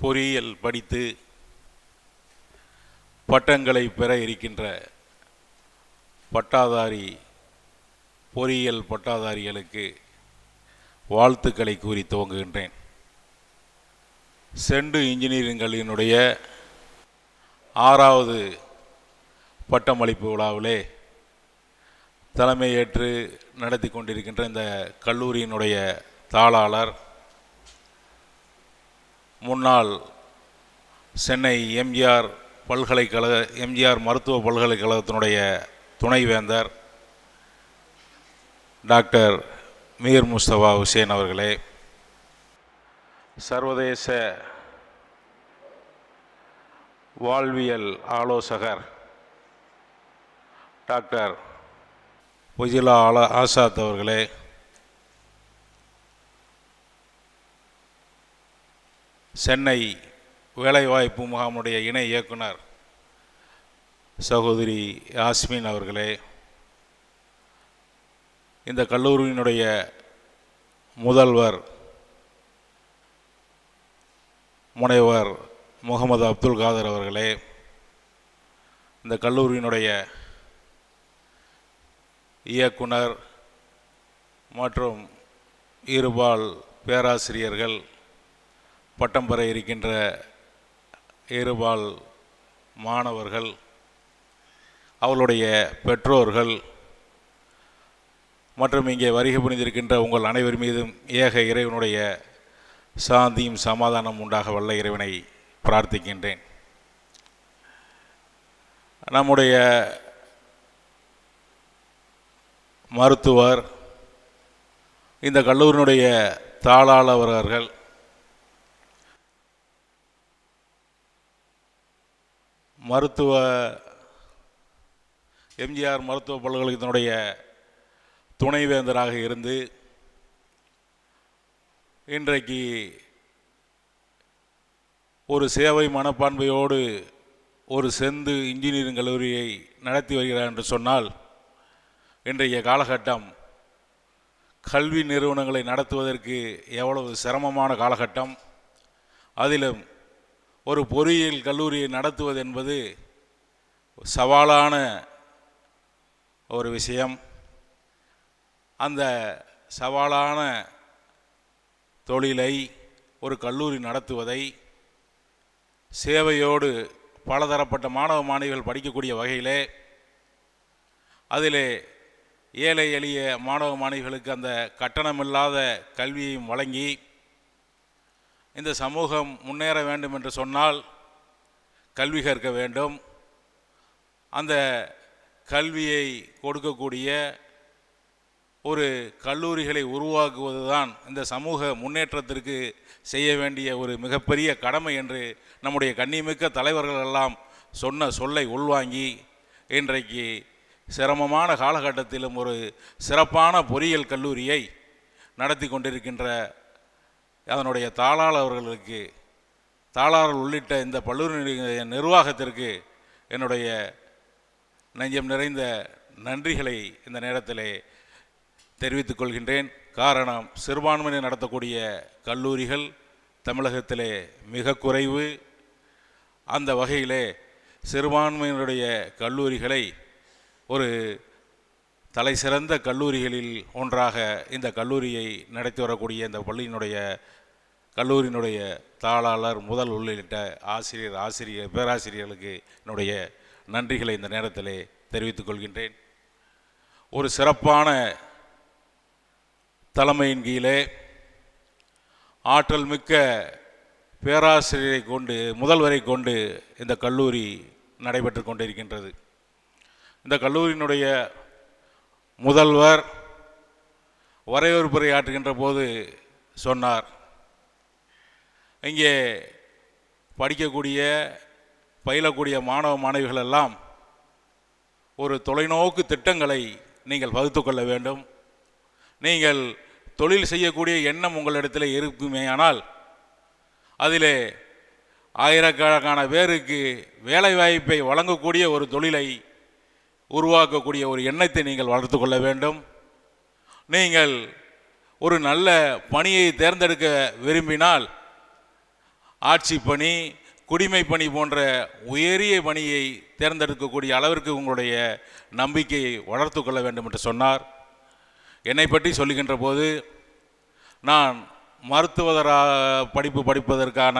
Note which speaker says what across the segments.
Speaker 1: பொறியியல் படித்து பட்டங்களை பெற இருக்கின்ற பட்டாதாரி பொறியியல் பட்டாதாரிகளுக்கு வாழ்த்துக்களை கூறி துவங்குகின்றேன். செண்டு இன்ஜினியரிங் ஆறாவது பட்டமளிப்பு விழாவிலே தலைமையேற்று நடத்தி கொண்டிருக்கின்ற இந்த கல்லூரியினுடைய தாளாளர் முன்னாள் சென்னை எம்ஜிஆர் பல்கலைக்கழக எம்ஜிஆர் மருத்துவ பல்கலைக்கழகத்தினுடைய துணைவேந்தர் டாக்டர் மீர் முஸ்தபா ஹுசேன் அவர்களே சர்வதேச வாழ்வியல் ஆலோசகர் டாக்டர் பொஜிலா ஆலா ஆசாத் அவர்களே சென்னை வேலைவாய்ப்பு முகாமுடைய இணை இயக்குனர் சகோதரி யாஸ்மின் அவர்களே இந்த கல்லூரியினுடைய முதல்வர் முனைவர் முகமது அப்துல் காதர் அவர்களே இந்த கல்லூரியினுடைய இயக்குனர் மற்றும் இருபால் பேராசிரியர்கள் பட்டம் பெற இருக்கின்ற இருபால் மாணவர்கள் அவர்களுடைய பெற்றோர்கள் மற்றும் இங்கே வருகை புரிந்திருக்கின்ற உங்கள் அனைவர் மீதும் ஏக இறைவனுடைய சாந்தியும் சமாதானம் உண்டாக வல்ல இறைவனை பிரார்த்திக்கின்றேன். நம்முடைய மருத்துவர் இந்த கல்லூரியினுடைய தாளாளவர்கள் மருத்துவ எம்ஜிஆர் மருத்துவ பல்கலைக்கழகத்தினுடைய துணைவேந்தராக இருந்து இன்றைக்கு ஒரு சேவை மனப்பான்மையோடு ஒரு செந்து இன்ஜினியரிங் கல்லூரியை நடத்தி வருகிறார் என்று சொன்னால் இன்றைய காலகட்டம் கல்வி நிறுவனங்களை நடத்துவதற்கு எவ்வளவு சிரமமான காலகட்டம். அதிலும் ஒரு பொறியியல் கல்லூரியை நடத்துவது என்பது சவாலான ஒரு விஷயம். அந்த சவாலான தொழிலை ஒரு கல்லூரி நடத்துவதை சேவையோடு பலதரப்பட்ட மாணவ மாணவிகள் படிக்கக்கூடிய வகையிலே அதிலே ஏழை எளிய மாணவ மாணவிகளுக்கு அந்த கட்டணமில்லாத கல்வியையும் வழங்கி இந்த சமூகம் முன்னேற வேண்டும் என்று சொன்னால் கல்வி கற்க வேண்டும். அந்த கல்வியை கொடுக்கக்கூடிய ஒரு கல்லூரிகளை உருவாக்குவது தான் இந்த சமூக முன்னேற்றத்திற்கு செய்ய வேண்டிய ஒரு மிகப்பெரிய கடமை என்று நம்முடைய கண்ணிமிக்க தலைவர்கள் எல்லாம் சொன்ன சொல்லை உள்வாங்கி இன்றைக்கு சிரமமான காலகட்டத்திலும் ஒரு சிறப்பான பொறியியல் கல்லூரியை நடத்தி கொண்டிருக்கின்ற அதனுடைய தாளாளர்களுக்கு தாளாளர் உள்ளிட்ட இந்த பல்லூரி நிர்வாகத்திற்கு என்னுடைய நெஞ்சம் நிறைந்த நன்றிகளை இந்த நேரத்திலே தெரிவித்துக் கொள்கின்றேன். காரணம் சிறுபான்மையினர் நடத்தக்கூடிய கல்லூரிகள் தமிழகத்திலே மிக குறைவு. அந்த வகையிலே சிறுபான்மையினருடைய கல்லூரிகளை ஒரு தலை சிறந்த கல்லூரிகளில் ஒன்றாக இந்த கல்லூரியை நடத்தி வரக்கூடிய இந்த பள்ளியினுடைய கல்லூரியினுடைய தாளாளர் முதல் உள்ளிட்ட ஆசிரியர் ஆசிரியர் பேராசிரியர்களுக்கு என்னுடைய நன்றிகளை இந்த நேரத்திலே தெரிவித்துக் கொள்கின்றேன். ஒரு சிறப்பான தலைமையின் கீழே ஆற்றல் மிக்க பேராசிரியரை கொண்டு முதல்வரை கொண்டு இந்த கல்லூரி நடைபெற்று கொண்டிருக்கின்றது. இந்த கல்லூரியினுடைய முதல்வர் வரவேற்புரை ஆற்றுகின்ற போது சொன்னார் இங்கே படிக்கக்கூடிய பயிலக்கூடிய மாணவ மாணவிகள் எல்லாம் ஒரு தொலைநோக்கு திட்டங்களை நீங்கள் வகுத்து கொள்ள வேண்டும். நீங்கள் தொழில் செய்யக்கூடிய எண்ணம் உங்களிடத்தில் இருக்குமே ஆனால் அதிலே ஆயிரக்கணக்கான பேருக்கு வேலைவாய்ப்பை வழங்கக்கூடிய ஒரு தொழிலை உருவாக்கக்கூடிய ஒரு எண்ணத்தை நீங்கள் வளர்த்து கொள்ள வேண்டும். நீங்கள் ஒரு நல்ல பணியை தேர்ந்தெடுக்க விரும்பினால் ஆட்சி பணி குடிமை பணி போன்ற உயரிய பணியை தேர்ந்தெடுக்கக்கூடிய அளவிற்கு உங்களுடைய நம்பிக்கையை வளர்த்து கொள்ள வேண்டும் என்று சொன்னார். என்னை பற்றி சொல்லுகின்ற போது நான் மருத்துவதரா படிப்பு படிப்பதற்கான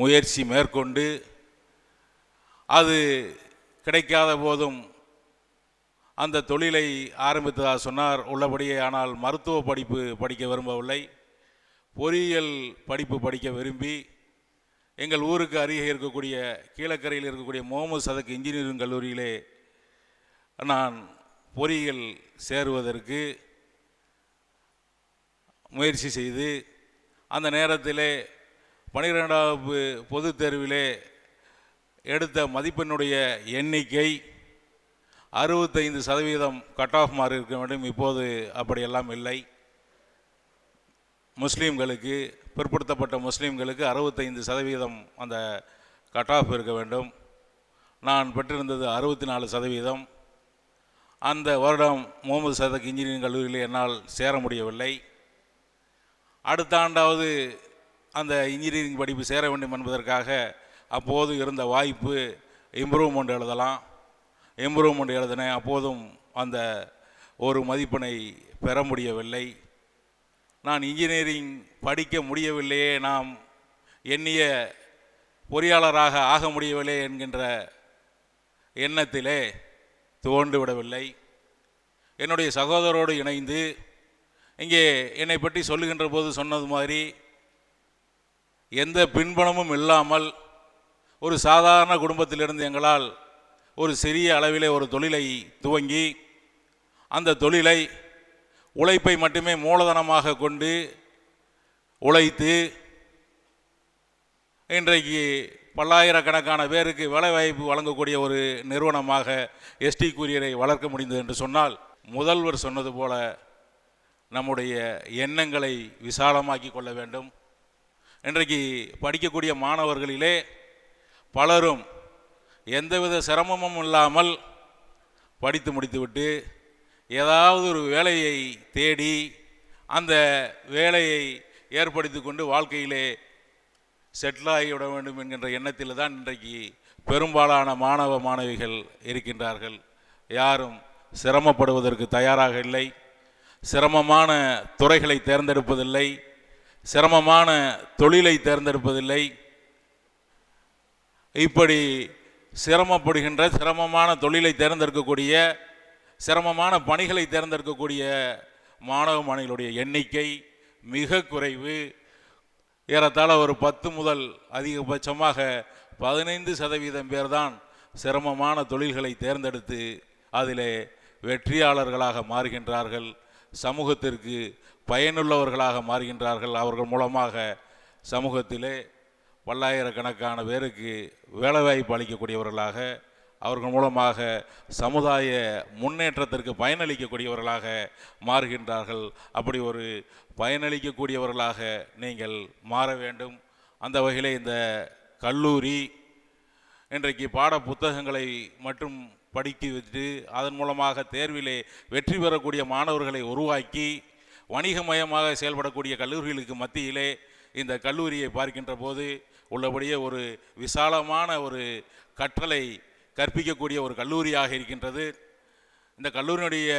Speaker 1: முயற்சி மேற்கொண்டு அது கிடைக்காத போதும் அந்த தொழிலை ஆரம்பித்ததாக சொன்னார். உள்ளபடியே ஆனால் மருத்துவ படிப்பு படிக்க விரும்பவில்லை. பொறியியல் படிப்பு படிக்க விரும்பி எங்கள் ஊருக்கு அருகே இருக்கக்கூடிய கீழக்கரையில் இருக்கக்கூடிய முகமது சதக் இன்ஜினியரிங் கல்லூரியிலே நான் பொறியியல் சேருவதற்கு முயற்சி செய்து அந்த நேரத்திலே பனிரெண்டாவது பொதுத் தேர்விலே எடுத்த மதிப்பெண்ணுடைய எண்ணிக்கை அறுபத்தைந்து சதவீதம் கட் ஆஃப் மார்க் இருக்க வேண்டும். இப்போது அப்படியெல்லாம் இல்லை. முஸ்லீம்களுக்கு பிற்படுத்தப்பட்ட முஸ்லீம்களுக்கு அறுபத்தைந்து சதவீதம் அந்த கட் ஆஃப் இருக்க வேண்டும். நான் பெற்றிருந்தது அறுபத்தி நாலு சதவீதம். அந்த வருடம் முகமது சதக் இன்ஜினியரிங் கல்லூரியில் என்னால் சேர முடியவில்லை. அடுத்த ஆண்டாவது அந்த இன்ஜினியரிங் படிப்பு சேர வேண்டும் என்பதற்காக அப்போது இருந்த வாய்ப்பு இம்ப்ரூவ்மெண்ட் எழுதலாம். இம்ப்ரூவ்மெண்ட் எழுதினேன் அப்போதும் அந்த ஒரு மதிப்பெண்ணை பெற முடியவில்லை. நான் இன்ஜினியரிங் படிக்க முடியவில்லையே நாம் எண்ணிய பொறியாளராக ஆக முடியவில்லை என்கின்ற எண்ணத்திலே துவண்டு விடவில்லை. என்னுடைய சகோதரோடு இணைந்து இங்கே என்னை பற்றி சொல்லுகின்ற போது சொன்னது மாதிரி எந்த பின்பணமும் இல்லாமல் ஒரு சாதாரண குடும்பத்திலிருந்து எங்களால் ஒரு சிறிய அளவிலே ஒரு தொழிலை துவங்கி அந்த தொழிலை உழைப்பை மட்டுமே மூலதனமாக கொண்டு உழைத்து இன்றைக்கு பல்லாயிரக்கணக்கான பேருக்கு வேலைவாய்ப்பு வழங்கக்கூடிய ஒரு நிறுவனமாக எஸ்டி கூரியரை வளர்க்க முடிந்தது என்று சொன்னால் முதல்வர் சொன்னது போல நம்முடைய எண்ணங்களை விசாலமாக்கி கொள்ள வேண்டும். இன்றைக்கு படிக்கக்கூடிய மாணவர்களிலே பலரும் எந்தவித சிரமமும் இல்லாமல் படித்து முடித்துவிட்டு ஏதாவது ஒரு வேலையை தேடி அந்த வேலையை ஏற்படுத்தி கொண்டு வாழ்க்கையிலே செட்டில் ஆகிவிட வேண்டும் என்கின்ற எண்ணத்தில் தான் இன்றைக்கு பெரும்பாலான மாணவ மாணவிகள் இருக்கின்றார்கள். யாரும் சிரமப்படுவதற்கு தயாராக இல்லை. சிரமமான துறைகளை தேர்ந்தெடுப்பதில்லை. சிரமமான தொழிலை தேர்ந்தெடுப்பதில்லை. இப்படி சிரமப்படுகின்ற சிரமமான தொழிலை தேர்ந்தெடுக்கக்கூடிய சிரமமான பணிகளை தேர்ந்தெடுக்கக்கூடிய மாணவ மாணவிகளுடைய எண்ணிக்கை மிக குறைவு. ஏறத்தாழ ஒரு பத்து முதல் அதிகபட்சமாக பதினைந்து சதவீதம் பேர்தான் சிரமமான தொழில்களை தேர்ந்தெடுத்து அதிலே வெற்றியாளர்களாக மாறுகின்றார்கள் சமூகத்திற்கு பயனுள்ளவர்களாக மாறுகின்றார்கள். அவர்கள் மூலமாக சமூகத்திலே பல்லாயிரக்கணக்கான பேருக்கு வேலைவாய்ப்பு அளிக்கக்கூடியவர்களாக அவர்கள் மூலமாக சமுதாய முன்னேற்றத்திற்கு பயனளிக்கக்கூடியவர்களாக மாறுகின்றார்கள். அப்படி ஒரு பயனளிக்கக்கூடியவர்களாக நீங்கள் மாற வேண்டும். அந்த வகையில் இந்த கல்லூரி இன்றைக்கு பாட புத்தகங்களை மட்டும் படித்து வச்சு அதன் மூலமாக தேர்விலே வெற்றி பெறக்கூடிய மாணவர்களை உருவாக்கி வணிகமயமாக செயல்படக்கூடிய கல்லூரிகளுக்கு மத்தியிலே இந்த கல்லூரியை பார்க்கின்ற போது உள்ளபடியே ஒரு விசாலமான ஒரு கற்றலை கற்பிக்கக்கூடிய ஒரு கல்லூரியாக இருக்கின்றது. இந்த கல்லூரியினுடைய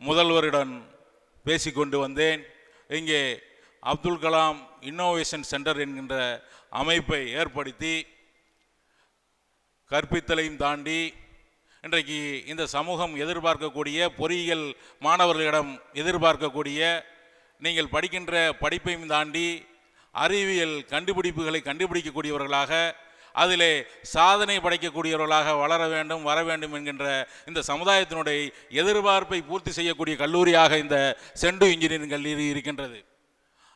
Speaker 1: முதல்வருடன் பேசிக்கொண்டு வந்தேன். இங்கே அப்துல் கலாம் இன்னோவேஷன் சென்டர் என்கின்ற அமைப்பை ஏற்படுத்தி கற்பித்தலையும் தாண்டி இன்றைக்கு இந்த சமூகம் எதிர்பார்க்கக்கூடிய பொறியியல் மாணவர்களிடம் எதிர்பார்க்கக்கூடிய நீங்கள் படிக்கின்ற படிப்பையும் தாண்டி அறிவியல் கண்டுபிடிப்புகளை கண்டுபிடிக்கக்கூடியவர்களாக அதிலே சாதனை படைக்கக்கூடியவர்களாக வளர வேண்டும் வர வேண்டும் என்கின்ற இந்த சமுதாயத்தினுடைய எதிர்பார்ப்பை பூர்த்தி செய்யக்கூடிய கல்லூரியாக இந்த செண்டு இன்ஜினியரிங் கல்லூரி இருக்கின்றது.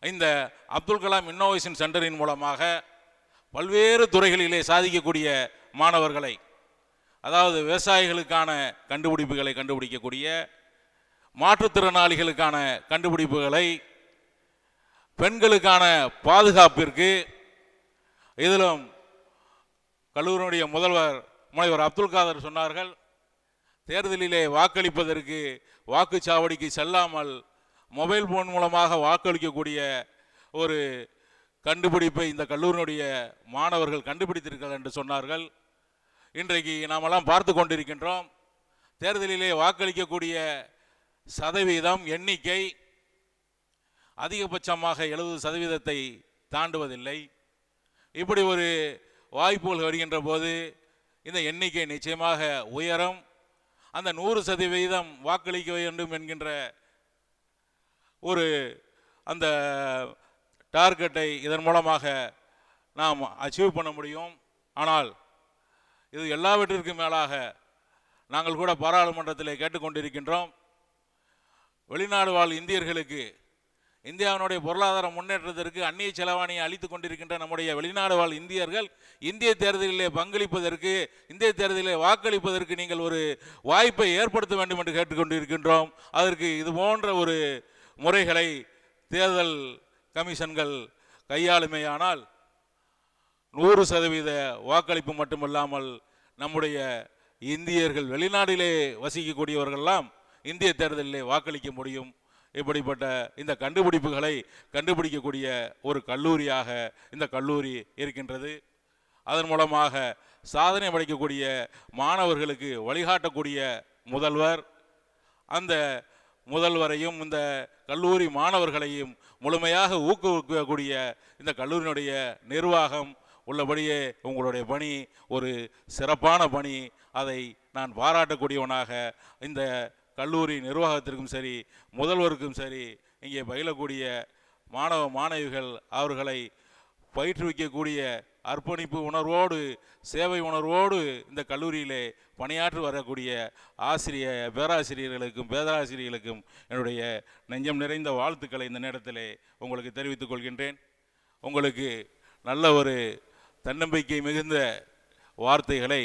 Speaker 1: இந்த அப்துல் கலாம் இன்னோவேஷன் சென்டரின் மூலமாக பல்வேறு துறைகளிலே சாதிக்கக்கூடிய மாணவர்களை அதாவது விவசாயிகளுக்கான கண்டுபிடிப்புகளை கண்டுபிடிக்கக்கூடிய மாற்றுத்திறனாளிகளுக்கான கண்டுபிடிப்புகளை பெண்களுக்கான பாதுகாப்பிற்கு இதிலும் கல்லூரியுடைய முதல்வர் முனைவர் அப்துல் காதர் சொன்னார்கள் தேர்தலிலே வாக்களிப்பதற்கு வாக்குச்சாவடிக்கு செல்லாமல் மொபைல் போன் மூலமாக வாக்களிக்கக்கூடிய ஒரு கண்டுபிடிப்பை இந்த கல்லூரியினுடைய மாணவர்கள் கண்டுபிடித்திருக்கிறார் என்று சொன்னார்கள். இன்றைக்கு நாமெல்லாம் பார்த்து கொண்டிருக்கின்றோம் தேர்தலிலே வாக்களிக்கக்கூடிய சதவீதம் எண்ணிக்கை அதிகபட்சமாக எழுபது சதவீதத்தை தாண்டுவதில்லை. இப்படி ஒரு வாய்ப்புகள் வருகின்ற போது இந்த எண்ணிக்கை நிச்சயமாக உயரும். அந்த நூறு சதவீதம் வாக்களிக்க வேண்டும் என்கின்ற ஒரு அந்த டார்கெட்டை இதன் மூலமாக நாம் அச்சீவ் பண்ண முடியும். ஆனால் இது எல்லாவற்றிற்கும் மேலாக நாங்கள் கூட பாராளுமன்றத்தில் கேட்டுக்கொண்டிருக்கின்றோம். வெளிநாடு வாழ் இந்தியர்களுக்கு இந்தியாவினுடைய பொருளாதார முன்னேற்றத்திற்கு அந்நிய செலவாணியை அளித்து கொண்டிருக்கின்ற நம்முடைய வெளிநாடு வாழ் இந்தியர்கள் இந்திய தேர்தலிலே பங்களிப்பதற்கு இந்திய தேர்தலிலே வாக்களிப்பதற்கு நீங்கள் ஒரு வாய்ப்பை ஏற்படுத்த வேண்டும் என்று கேட்டுக்கொண்டிருக்கின்றோம். அதற்கு இது போன்ற ஒரு முறைகளை தேர்தல் கமிஷன்கள் கையாளுமையானால் நூறு சதவீத வாக்களிப்பு மட்டுமல்லாமல் நம்முடைய இந்தியர்கள் வெளிநாட்டிலே வசிக்கக்கூடியவர்கள்லாம் இந்திய தேர்தலிலே வாக்களிக்க முடியும். இப்படிப்பட்ட இந்த கண்டுபிடிப்புகளை கண்டுபிடிக்கக்கூடிய ஒரு கல்லூரியாக இந்த கல்லூரி இருக்கின்றது. அதன் மூலமாக சாதனை படைக்கக்கூடிய மாணவர்களுக்கு வழிகாட்டக்கூடிய முதல்வர் அந்த முதல்வரையும் இந்த கல்லூரி மாணவர்களையும் முழுமையாக ஊக்குவிக்கக்கூடிய இந்த கல்லூரியினுடைய நிர்வாகம் உள்ளபடியே உங்களுடைய பணி ஒரு சிறப்பான பணி. அதை நான் பாராட்டக்கூடியவனாக இந்த கல்லூரி நிர்வாகத்திற்கும் சரி முதல்வருக்கும் சரி இங்கே பயிலக்கூடிய மாணவ மாணவிகள் அவர்களை பயிற்றுவிக்கக்கூடிய அர்ப்பணிப்பு உணர்வோடு சேவை உணர்வோடு இந்த கல்லூரியிலே பணியாற்றி வரக்கூடிய ஆசிரிய பேராசிரியர்களுக்கும் பேராசிரியர்களுக்கும் என்னுடைய நெஞ்சம் நிறைந்த வாழ்த்துக்களை இந்த நேரத்திலே உங்களுக்கு தெரிவித்துக் கொள்கின்றேன். உங்களுக்கு நல்ல ஒரு தன்னம்பிக்கை மிகுந்த வார்த்தைகளை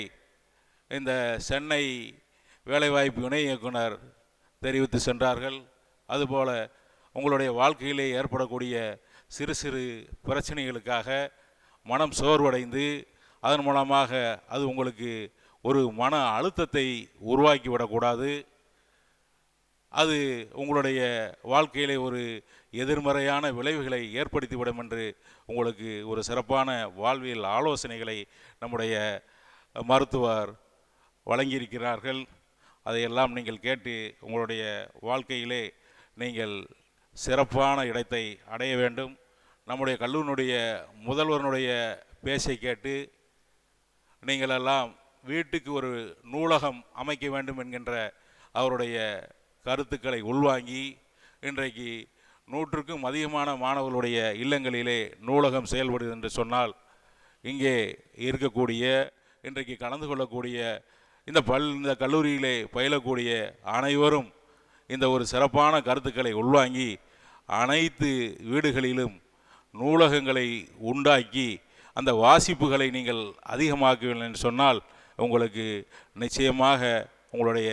Speaker 1: இந்த சென்னை வேலைவாய்ப்பு இணை இயக்குனர் தெரிவித்து சென்றார்கள். அதுபோல உங்களுடைய வாழ்க்கையிலே ஏற்படக்கூடிய சிறு சிறு பிரச்சனைகளுக்காக மனம் சோர்வடைந்து அதன் மூலமாக அது உங்களுக்கு ஒரு மன அழுத்தத்தை உருவாக்கி விடக்கூடாது. அது உங்களுடைய வாழ்க்கையிலே ஒரு எதிர்மறையான விளைவுகளை ஏற்படுத்திவிடும் என்று உங்களுக்கு ஒரு சிறப்பான வாழ்வியல் ஆலோசனைகளை நம்முடைய மருத்துவர் வழங்கியிருக்கிறார்கள். அதையெல்லாம் நீங்கள் கேட்டு உங்களுடைய வாழ்க்கையிலே நீங்கள் சிறப்பான இடத்தை அடைய வேண்டும். நம்முடைய கல்லூரினுடைய முதல்வருடைய பேச்சை கேட்டு நீங்களெல்லாம் வீட்டுக்கு ஒரு நூலகம் அமைக்க வேண்டும் என்கின்ற அவருடைய கருத்துக்களை உள்வாங்கி இன்றைக்கு நூற்றுக்கும் அதிகமான மாணவர்களுடைய இல்லங்களிலே நூலகம் செயல்படுது என்று சொன்னால் இங்கே இருக்கக்கூடிய இன்றைக்கு கலந்து கொள்ளக்கூடிய இந்த பல் இந்த கல்லூரியிலே பயிலக்கூடிய அனைவரும் இந்த ஒரு சிறப்பான கருத்துக்களை உள்வாங்கி அனைத்து வீடுகளிலும் நூலகங்களை உண்டாக்கி அந்த வாசிப்புகளை நீங்கள் அதிகமாக்குவீர்கள் என்று சொன்னால் உங்களுக்கு நிச்சயமாக உங்களுடைய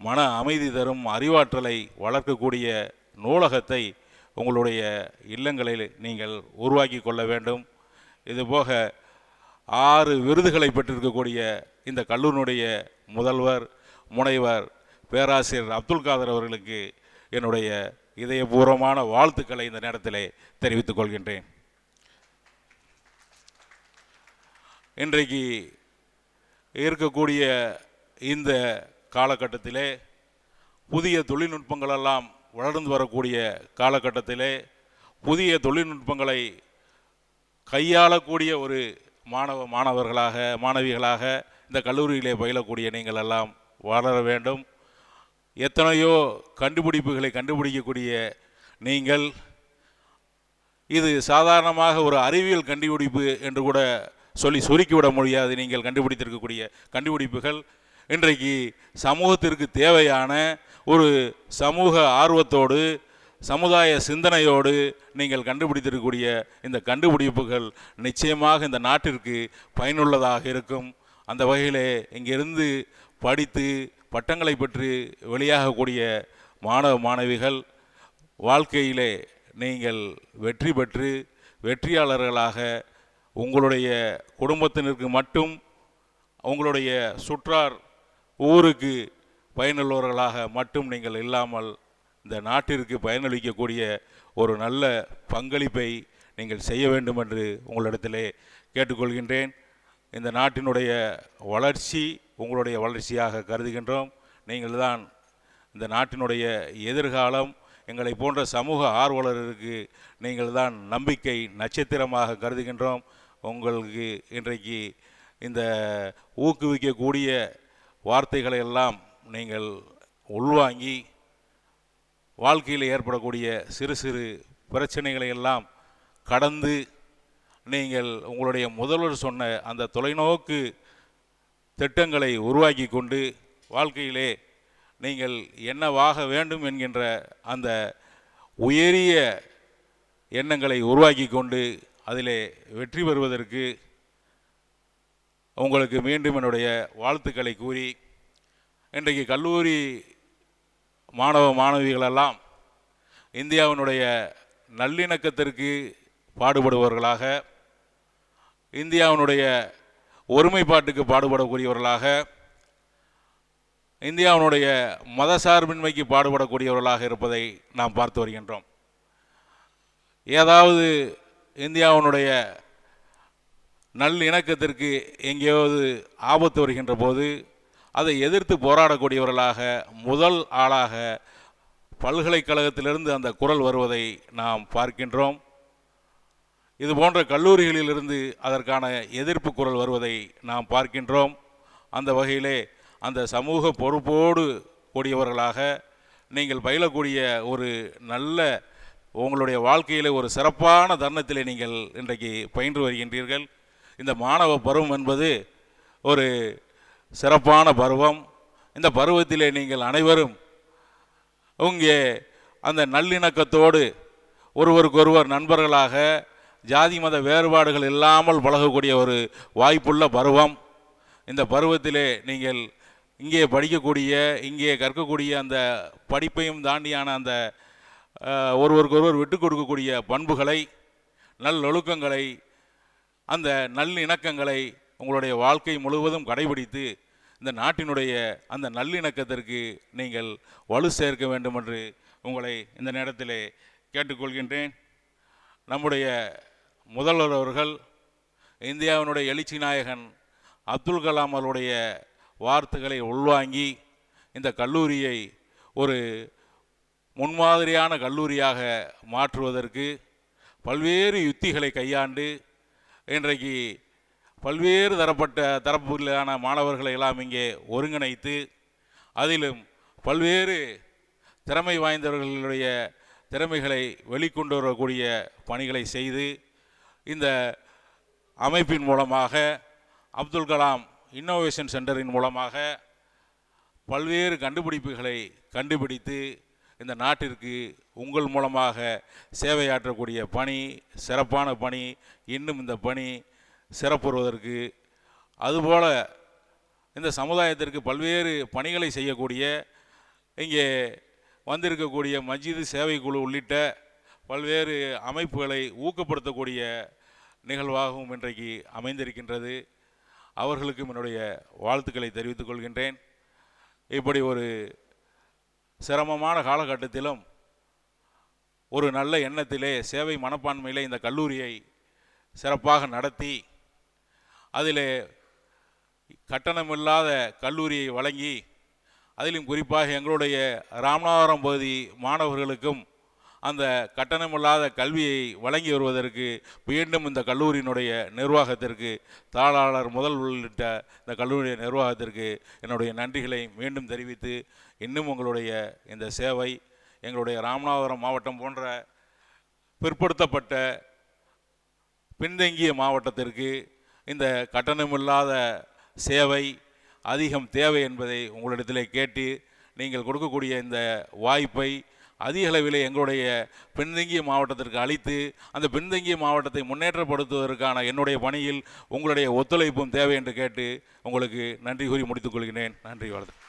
Speaker 1: மன அமைதி தரும் அறிவாற்றலை வளர்க்கக்கூடிய நூலகத்தை உங்களுடைய இல்லங்களில் நீங்கள் உருவாக்கி கொள்ள வேண்டும். இதுபோக ஆறு விருதுகளை பெற்றிருக்கக்கூடிய இந்த கல்லூரியினுடைய முதல்வர் முனைவர் பேராசிரியர் அப்துல் காதர் அவர்களுக்கு என்னுடைய இதயபூர்வமான வாழ்த்துக்களை இந்த நேரத்திலே தெரிவித்துக் கொள்கின்றேன். இன்றைக்கு இருக்கக்கூடிய இந்த காலகட்டத்திலே புதிய தொழில்நுட்பங்களெல்லாம் வளர்ந்து வரக்கூடிய காலகட்டத்திலே புதிய தொழில்நுட்பங்களை கையாளக்கூடிய ஒரு மாணவ மாணவர்களாக மாணவிகளாக இந்த கல்லூரியிலே பயிலக்கூடிய நீங்கள் எல்லாம் வளர வேண்டும். எத்தனையோ கண்டுபிடிப்புகளை கண்டுபிடிக்கக்கூடிய நீங்கள் இது சாதாரணமாக ஒரு அறிவியல் கண்டுபிடிப்பு என்று கூட சொல்லி சுருக்கிவிட முடியாது. நீங்கள் கண்டுபிடித்திருக்கக்கூடிய கண்டுபிடிப்புகள் இன்றைக்கு சமூகத்திற்கு தேவையான ஒரு சமூக ஆர்வத்தோடு சமுதாய சிந்தனையோடு நீங்கள் கண்டுபிடித்திருக்கக்கூடிய இந்த கண்டுபிடிப்புகள் நிச்சயமாக இந்த நாட்டிற்கு பயனுள்ளதாக இருக்கும். அந்த வகையிலே இங்கிருந்து படித்து பட்டங்களை பெற்று வெளியாகக்கூடிய மாணவ மாணவிகள் வாழ்க்கையிலே நீங்கள் வெற்றி பெற்று வெற்றியாளர்களாக உங்களுடைய குடும்பத்தினருக்கு மட்டும் உங்களுடைய சுற்றார் ஊருக்கு பயனுள்ளவர்களாக மட்டும் நீங்கள் இல்லாமல் இந்த நாட்டிற்கு பயனளிக்கக்கூடிய ஒரு நல்ல பங்களிப்பை நீங்கள் செய்ய வேண்டும் என்று உங்களிடத்திலே கேட்டுக்கொள்கின்றேன். இந்த நாட்டினுடைய வளர்ச்சி உங்களுடைய வளர்ச்சியாக கருதுகின்றோம். நீங்கள் தான் இந்த நாட்டினுடைய எதிர்காலம் எங்களை போன்ற சமூக ஆர்வலருக்கு நீங்கள் தான் நம்பிக்கை நட்சத்திரமாக கருதுகின்றோம். உங்களுக்கு இன்றைக்கு இந்த ஊக்குவிக்கக்கூடிய வார்த்தைகளை எல்லாம் நீங்கள் உள்வாங்கி வாழ்க்கையில் ஏற்படக்கூடிய சிறு சிறு பிரச்சனைகளை எல்லாம் கடந்து நீங்கள் உங்களுடைய முதல்வர் சொன்ன அந்த தொலைநோக்கு திட்டங்களை உருவாக்கி கொண்டு வாழ்க்கையிலே நீங்கள் என்னவாக வேண்டும் என்கின்ற அந்த உயரிய எண்ணங்களை உருவாக்கி கொண்டு அதிலே வெற்றி பெறுவதற்கு உங்களுக்கு மீண்டும் என்னுடைய வாழ்த்துக்களை கூறி இன்றைக்கு கல்லூரி மாணவ மாணவிகளெல்லாம் இந்தியாவினுடைய நல்லிணக்கத்திற்கு பாடுபடுபவர்களாக இந்தியாவினுடைய ஒருமைப்பாட்டுக்கு பாடுபடக்கூடியவர்களாக இந்தியாவினுடைய மதசார்பின்மைக்கு பாடுபடக்கூடியவர்களாக இருப்பதை நாம் பார்த்து வருகின்றோம். ஏதாவது இந்தியாவினுடைய நல்லிணக்கத்திற்கு எங்கேயாவது ஆபத்து வருகின்ற போது அதை எதிர்த்து போராடக்கூடியவர்களாக முதல் ஆளாக பல்கலைக்கழகத்திலிருந்து அந்த குரல் வருவதை நாம் பார்க்கின்றோம். இது போன்ற கல்லூரிகளிலிருந்து அதற்கான எதிர்ப்பு குரல் வருவதை நாம் பார்க்கின்றோம். அந்த வகையிலே அந்த சமூக பொறுப்போடு கூடியவர்களாக நீங்கள் பயிலக்கூடிய ஒரு நல்ல உங்களுடைய வாழ்க்கையிலே ஒரு சிறப்பான தருணத்திலே நீங்கள் இன்றைக்கு பயின்று வருகின்றீர்கள். இந்த மாணவ பருவம் என்பது ஒரு சிறப்பான பருவம். இந்த பருவத்திலே நீங்கள் அனைவரும் உங்கே அந்த நல்லிணக்கத்தோடு ஒருவருக்கொருவர் நண்பர்களாக ஜாதி மத வேறுபாடுகள் இல்லாமல் பழகக்கூடிய ஒரு வாய்ப்புள்ள பருவம். இந்த பருவத்திலே நீங்கள் இங்கே படிக்கக்கூடிய இங்கே கற்கக்கூடிய அந்த படிப்பையும் தாண்டியான அந்த ஒருவருக்கொருவர் விட்டு கொடுக்கக்கூடிய பண்புகளை நல்லொழுக்கங்களை அந்த நல்லிணக்கங்களை உங்களுடைய வாழ்க்கை முழுவதும் கடைபிடித்து இந்த நாட்டினுடைய அந்த நல்லிணக்கத்திற்கு நீங்கள் வலு சேர்க்க வேண்டும் என்று உங்களை இந்த நேரத்திலே கேட்டுக்கொள்கின்றேன். நம்முடைய முதல்வர் அவர்கள் இந்தியாவினுடைய எழுச்சி நாயகன் அப்துல் கலாம் அவருடைய வார்த்தைகளை உள்வாங்கி இந்த கல்லூரியை ஒரு முன்மாதிரியான கல்லூரியாக மாற்றுவதற்கு பல்வேறு யுத்திகளை கையாண்டு இன்றைக்கு பல்வேறு தரப்பட்ட தரப்பிலான மாணவர்களை எல்லாம் இங்கே ஒருங்கிணைத்து அதிலும் பல்வேறு திறமை வாய்ந்தவர்களுடைய திறமைகளை வெளிக்கொண்டு வரக்கூடிய பணிகளை செய்து இந்த அமைப்பின் மூலமாக அப்துல் கலாம் இன்னோவேஷன் சென்டரின் மூலமாக பல்வேறு கண்டுபிடிப்புகளை கண்டுபிடித்து இந்த நாட்டிற்கு உங்கள் மூலமாக சேவையாற்றக்கூடிய பணி சிறப்பான பணி இன்னும் இந்த பணி சிறப்புறுவதற்கு. அதுபோல இந்த சமுதாயத்திற்கு பல்வேறு பணிகளை செய்யக்கூடிய இங்கே வந்திருக்கக்கூடிய மஸ்ஜிது சேவை குழு உள்ளிட்ட பல்வேறு அமைப்புகளை ஊக்கப்படுத்தக்கூடிய நிகழ்வாகவும் இன்றைக்கு அமைந்திருக்கின்றது. அவர்களுக்கும் என்னுடைய வாழ்த்துக்களை தெரிவித்துக் கொள்கின்றேன். இப்படி ஒரு சிரமமான காலகட்டத்திலும் ஒரு நல்ல எண்ணத்திலே சேவை மனப்பான்மையிலே இந்த கல்லூரியை சிறப்பாக நடத்தி அதில் கட்டணமில்லாத கல்லூரியை வழங்கி அதிலும் குறிப்பாக எங்களுடைய ராமநாதபுரம் பகுதி மாணவர்களுக்கும் அந்த கட்டணமில்லாத கல்வியை வழங்கி வருவதற்கு மீண்டும் இந்த கல்லூரியினுடைய நிர்வாகத்திற்கு தாளாளர் முதல் உள்ளிட்ட இந்த கல்லூரிய நிர்வாகத்திற்கு என்னுடைய நன்றிகளை மீண்டும் தெரிவித்து இன்னும் உங்களுடைய இந்த சேவை எங்களுடைய ராமநாதபுரம் மாவட்டம் போன்ற பிற்படுத்தப்பட்ட பின்தங்கிய மாவட்டத்திற்கு இந்த கட்டணமில்லாத சேவை அதிகம் தேவை என்பதை உங்களிடத்திலே கேட்டு நீங்கள் கொடுக்கக்கூடிய இந்த வாய்ப்பை அதிகளவில் எங்களுடைய பின்தங்கிய மாவட்டத்திற்கு அளித்து அந்த பின்தங்கிய மாவட்டத்தை முன்னேற்றப்படுத்துவதற்கான என்னுடைய பணியில் உங்களுடைய ஒத்துழைப்பும் தேவை என்று கேட்டு உங்களுக்கு நன்றி கூறி முடித்துக் கொள்கிறேன். நன்றி வளர்த்து